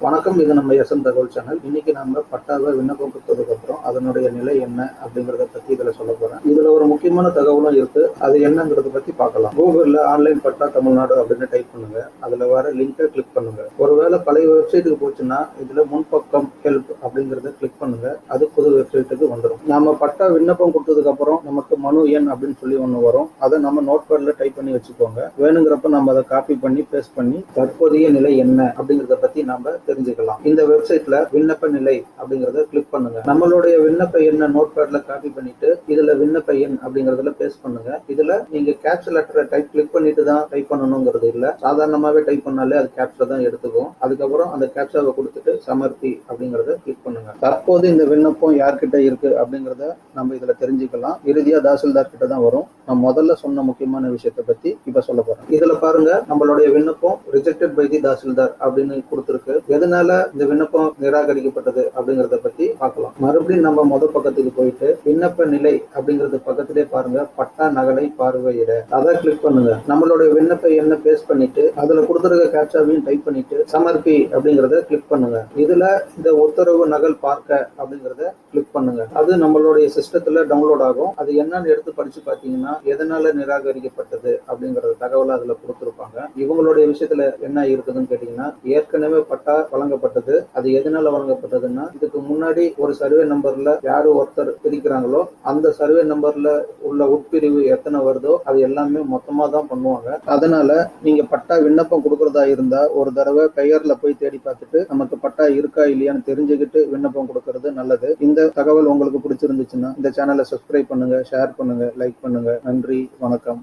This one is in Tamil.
வணக்கம் இது நம்ம எஸ்எம் தகவல் சேனல். இன்னைக்கு நம்ம பட்டாவை விண்ணப்பம் கொடுத்ததுக்கு அப்புறம் அதனுடைய நிலை என்ன அப்படிங்கறத பத்தி இதுல சொல்ல போறேன் இதுல ஒரு முக்கியமான தகவலும் இருக்கு. அது என்னங்கறத பத்தி பார்க்கலாம். கூகுள்ல ஆன்லைன் பட்டா தமிழ்நாடு அப்படின்னு டைப் பண்ணுங்க. அதுல வர லிங்கை கிளிக் பண்ணுங்க. ஒருவேளை பழைய வெப்சைட்டுக்கு போச்சுன்னா இதுல முன்பக்கம் ஹெல்ப் அப்படிங்கறத கிளிக் பண்ணுங்க. அது புது வெப்சைட்டுக்கு வந்துடும் நாம பட்டா விண்ணப்பம் கொடுத்ததுக்கு அப்புறம் நமக்கு மனு எண் அப்படின்னு சொல்லி ஒண்ணு வரும். அதை நம்ம நோட் பேட்ல டைப் பண்ணி வச்சுக்கோங்க. வேணுங்கிறப்ப நம்ம அதை காப்பி பண்ணி பேஸ்ட் பண்ணி தற்போதைய நிலை என்ன அப்படிங்கறத பத்தி நாம தெரிஞ்சுக்கலாம். இந்த வெப்சைட்ல விண்ணப்ப நிலை அப்படிங்கறத கிளிக் பண்ணுங்க. நம்மளுடைய விண்ணப்ப எண்ணை நோட் பேட்ல காப்பி பண்ணிட்டு இதுல விண்ணப்ப எண் அப்படிங்கறதுல பேஸ் பண்ணுங்க. இதுல நீங்க கேப்சல் லெட்டரை டைப் கிளிக் பண்ணிட்டு தான் டைப் பண்ணணுங்கிறது இல்ல. சாதாரணமாவே டைப் பண்ணாலே அது கேப்சர் தான் எடுத்துக்கும். அதுக்கப்புறம் அந்த கேப்சாவை கொடுத்துட்டு சமர்ப்பி அப்படிங்கறத கிளிக் பண்ணுங்க. தற்போது இந்த விண்ணப்பம் யார்கிட்ட இருக்கு அப்படிங்கறத நம்ம இதுல தெரிஞ்சுக்கலாம். இறுதியா தாசில்தார் கிட்ட தான் வரும். நான் முதல்ல சொன்ன முக்கியமான விஷயத்தை பத்தி இப்ப சொல்ல போறேன். இதுல பாருங்க நம்மளுடைய விண்ணப்பம் ரிஜெக்டட் பை தி தாசில்தார் அப்படின்னு கொடுத்திருக்கு. எதனால இந்த விண்ணப்பம் நிராகரிக்கப்பட்டது அப்படிங்கறத பத்தி பார்க்கலாம். மறுபடியும் நம்ம முத பக்கத்துக்கு போயிட்டு விண்ணப்ப நிலை அப்படிங்கறது பக்கத்திலே பாருங்க பட்டா நகலை பார்வையிட. அதை கிளிக் பண்ணுங்க. நம்மளுடைய விண்ணப்ப என்ன பேஸ் பண்ணிட்டு அதுல கொடுத்துருக்க கேப்சாவையும் டைப் பண்ணிட்டு சமர்ப்பி அப்படிங்கறத கிளிக் பண்ணுங்க. இதுல இந்த உத்தரவு நகல் பார்க்க அப்படிங்கறத கிளிக் பண்ணுங்க. அது நம்மளுடைய சிஸ்டத்துல டவுன்லோட் ஆகும். அது என்னன்னு எடுத்து படிச்சு பாத்தீங்கன்னா எதனால நிராகரிக்கப்பட்டது அப்படிங்கறது தகவலை அதுல கொடுத்துருப்பாங்க. இவங்களுடைய விஷயத்துல என்ன இருக்குதுன்னு கேட்டீங்கன்னா ஏற்கனவே பட்டா வழங்கப்பட்டது. அது எதனால வழங்கப்பட்டதுன்னா இதுக்கு முன்னாடி ஒரு சர்வே நம்பர்ல யாரு ஒருத்தர் பிரிக்கிறாங்களோ அந்த சர்வே நம்பர்ல உள்ள உட்பிரிவு எத்தனை வருதோ அது எல்லாமே மொத்தமா தான் பண்ணுவாங்க. அதனால நீங்க பட்டா விண்ணப்பம் கொடுக்கறதா இருந்தா ஒரு தடவை பெயர்ல போய் தேடி பார்த்துட்டு நமக்கு பட்டா இருக்கா இல்லையான்னு தெரிஞ்சுக்கிட்டு விண்ணப்பம் கொடுக்கறது நல்லது. இந்த தகவல் உங்களுக்கு பிடிச்சிருந்துச்சுன்னா இந்த சேனலை சப்ஸ்கிரைப் பண்ணுங்க ஷேர் பண்ணுங்க லைக் பண்ணுங்க. நன்றி வணக்கம்.